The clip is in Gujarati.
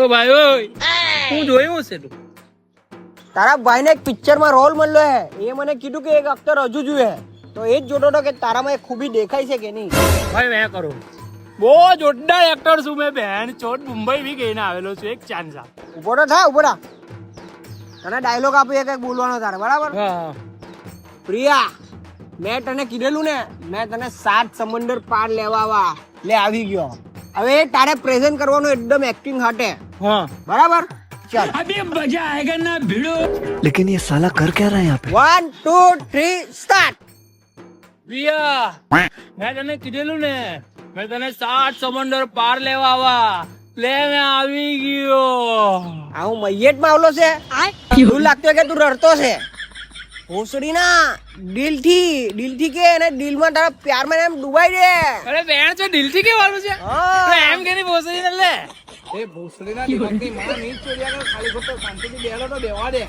ઓ ભાઈ ઓય હું જોયું છે તું? તારા ભાઈને એક પિક્ચરમાં રોલ મળ્યો હે. એ મને કીધું કે એક અક્ટર હજુ જોઈએ. તો એ જ જોતો હતો કે તારામાં એક ખૂબી દેખાય છે કે નહીં? ભાઈ મેં કરું. બહુ જોરદાર એક્ટર છું મેં બહેન ચોટ મુંબઈ બી ગઈને આવેલો છું એક ચાન્સ આપ ઊભો તો થા ઊભો થા તને ડાયલોગ આપી કંઈક બોલવાનો તારે બરાબર? હા પ્રિયા મેં તને કીધેલું ને મેં તને સાત સમંદર પાર લેવા લે આવી ગયો. હવે તારે પ્રેઝન્ટ કરવાનું એકદમ એક્ટિંગ હાટે હા બરાબર ચાલ लेकिन ये साला कर क्या रहा है यहाँ पे one two three start Priya મેં તને કીધેલું ને મેં તને સાત સમંદર પાર લેવા આવા લે મેં આવી ગયો આ હું મૈયટ માં આવલો છે તું લાગતો કે તું રડતો છે ભોસડી ના દિલથી દિલથી કે અને દિલમાં તારા પ્યારમાં એમ ડુબાઈ દે અરે બેન છો દિલથી કેવાનું છે? હા. એમ કે ભોસડી ને લે. એ ભોસડીના દિમાગની માં નહીં ચોર્યા ખાલી ખોટો શાંતિથી બેહલો તો બેવા દે.